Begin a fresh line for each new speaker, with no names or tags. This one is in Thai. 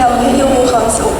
ทำ
ให้ยูมีความสุข